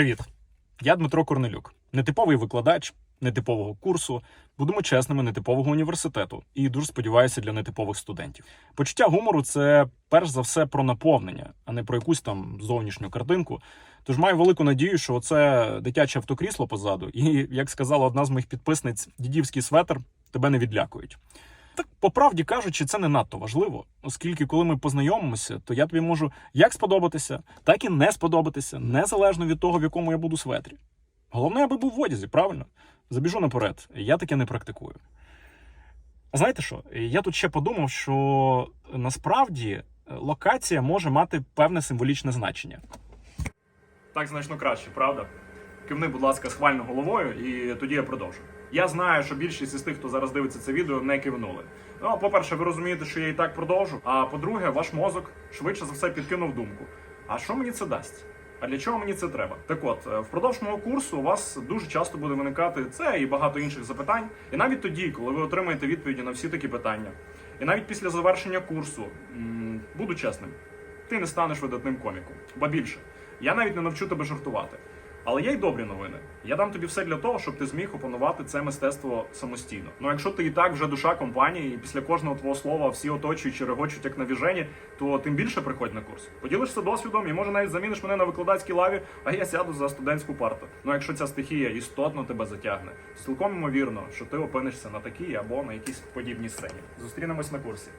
Привіт! Я Дмитро Корнелюк, нетиповий викладач нетипового курсу, будемо чесними, нетипового університету і дуже сподіваюся для нетипових студентів. Почуття гумору це перш за все про наповнення, а не про якусь там зовнішню картинку. Тож маю велику надію, що це дитяче автокрісло позаду, і як сказала одна з моїх підписниць, дідівський светр тебе не відлякують. Так, по правді кажучи, це не надто важливо, оскільки, коли ми познайомимося, то я тобі можу як сподобатися, так і не сподобатися, незалежно від того, в якому я буду светрі. Головне, аби був в одязі, правильно? Забіжу наперед, я таке не практикую. А знаєте що? Я тут ще подумав, що насправді е, локація може мати певне символічне значення. Так значно краще, правда? Кивни, будь ласка, схвально головою, і тоді я продовжу. Я знаю, що більшість із тих, хто зараз дивиться це відео, не кивнули. Ну, по-перше, ви розумієте, що я і так продовжу. А по-друге, ваш мозок швидше за все підкинув думку. А що мені це дасть? А для чого мені це треба? Так от, е, впродовж мого курсу у вас дуже часто буде виникати це і багато інших запитань. І навіть тоді, коли ви отримаєте відповіді на всі такі питання, і навіть після завершення курсу, м, буду чесним, ти не станеш видатним коміком. Ба більше, я навіть не навчу тебе жартувати. Але є й добрі новини. Я дам тобі все для того, щоб ти зміг опанувати це мистецтво самостійно. Ну якщо ти і так вже душа компанії, і після кожного твого слова всі оточуючі регочуть як на віжені, то тим більше приходь на курс. Поділишся досвідом і може навіть заміниш мене на викладацькій лаві, а я сяду за студентську парту. Ну якщо ця стихія істотно тебе затягне, цілком ймовірно, що ти опинишся на такій або на якійсь подібній сцені. Зустрінемось на курсі.